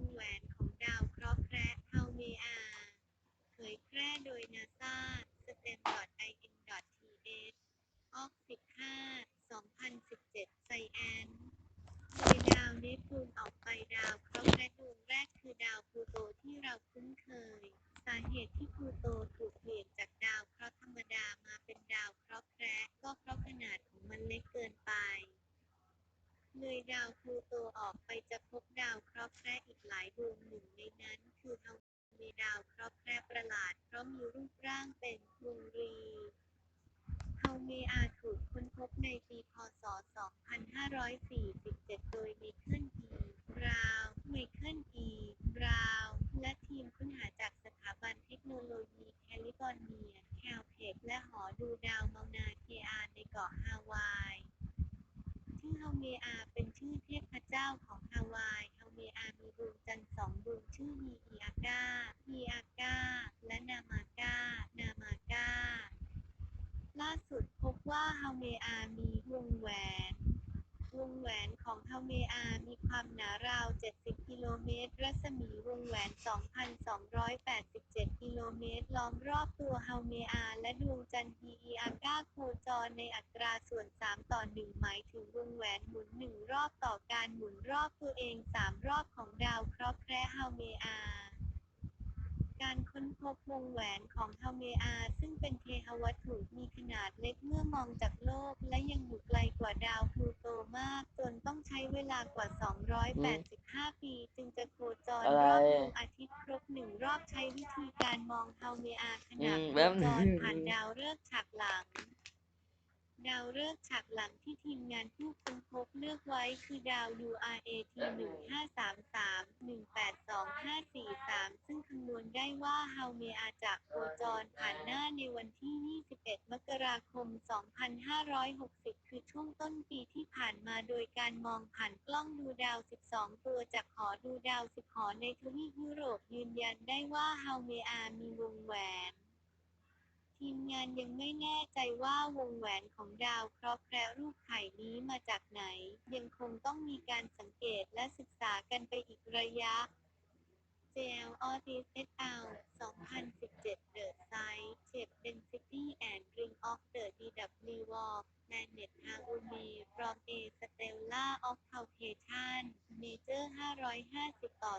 งแหวนของดาวเคราะห์แคระเฮาเมอาเผยแพร่โดยนาซา stem.in.th ออก15 2017 ไซแอนโดยดาวเนปจูนออกไปดาวเคราะห์แคระดวงแรกคือดาวพลูโตที่เราคุ้นเคย สาเหตุที่พลูโตถูกเปลี่ยนจากดาวเคราะห์ธรรมดามาเป็นดาวเคราะห์แคระก็เพราะขนาดของมันเล็กเกินไปเลยดาวพลูโตออกไปจะ อีกหลายดวงหนึ่งในนั้นคือเฮาเมดาวเคราะแคระประหลาดเพราะมีรูปร่างเป็นวงรีเฮาเมอาถูกค้นพบในปีพ.ศ.2547 โดยไมเคิลอีบราวน์ไมเคิลอีบราวน์และทีมค้นหาจากสถาบันเทคโนโลยีแคลิฟอร์เนียแคลเทคและหอดูดาวเมานาเคอาในเกาะฮาวาย ชื่อเฮาเมอาเป็นชื่อเทพเจ้าของฮาวาย เฮาเมอามีดวงจันทร์สองดวงชื่อมีอีอากาอีอากาและนามากานามากาล่าสุดพบว่าเฮาเมอามีวงแหวน วงแหวนของเฮาเมอามีความหนาราว7 โลเมตร รัศมีวงแหวน 2,287 กิโลเมตร ล้อมรอบตัวเฮาเมอาและดวงจันทร์ฮีอีอากาโคจรในอัตราส่วน 3 ต่อ 1 หมายถึงวงแหวนหมุน 1 รอบต่อการหมุนรอบตัวเอง 3 รอบของดาวเคราะห์แคระเฮาเมอาการค้นพบวงแหวนของเฮาเมอา ซึ่งเป็นเทหวัตถุมีขนาดเล็กเมื่อมองจากโลก และยังอยู่ไกลกว่าดาวพลูโตมาก จนต้องใช้เวลากว่า 280 285ปีจึงจะโคจรอะไรรอบดวงอาทิตย์ครบหนึ่งรอบใช้วิธีการมองเฮาเมอาขณะอืมโคแป๊บจนึรง ผ่านดาวฤกษ์ฉากหลัง ดาวฤกษ์ฉากหลังที่ทีมงานผู้ค้นพบเลือกไว้คือดาว URAT 1533 182543 ซึ่งคำนวณได้ว่าเฮาเมอาจะโคจรผ่านหน้าในวันที่ 21มกราคม 2560 คือช่วงต้นปีที่ผ่านมาโดยการมองผ่านกล้องดูดาว 12 ตัวจากหอดูดาว 10 หอในทวีปยุโรปยืนยันได้ว่าเฮาเมอามีวงแหวนทีมงานยังไม่แน่ใจว่าวงแหวนของดาวเคราะห์แครรูปไข่นี้มาจากไหน ยังคงต้องมีการสังเกตและศึกษากันไปอีกระยะ JL Otis et al. 2017 The Size, Shape, Density Walk Planet Haume from a Stellar of Caucasian Measure 550 ต่อ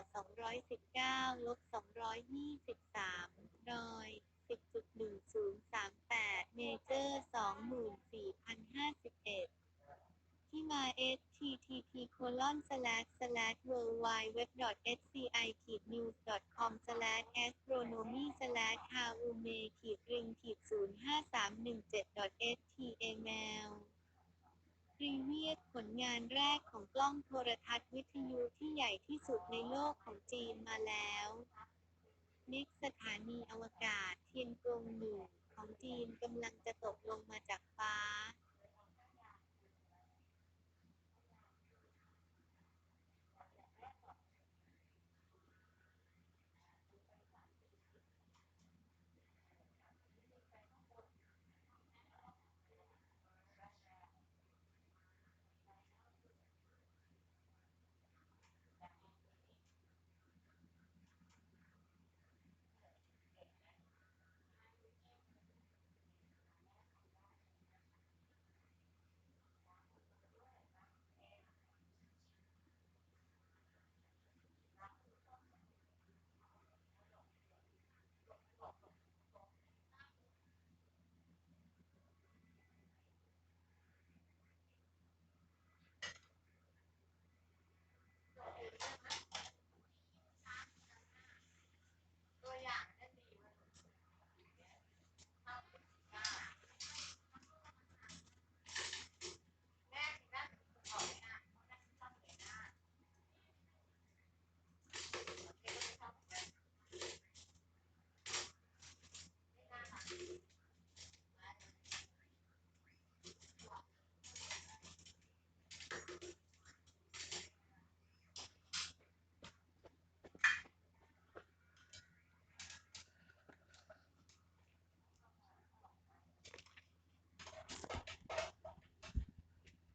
219 ลบ 223โดย10.1038 เมเจอร์24,051ที่มา http colon slash slash worldwide web sci news com slash astronomy slash haume ขีด ring ขีด05317 html รีเวียดผล งานแรกของกล้องโทรทัศน์วิทยุที่ใหญ่ที่สุดในโลกของจีนมาแล้วนิกสถานีอวกาศเทียนกงหนึ่งของจีนกำลังจะตกลงมาจาก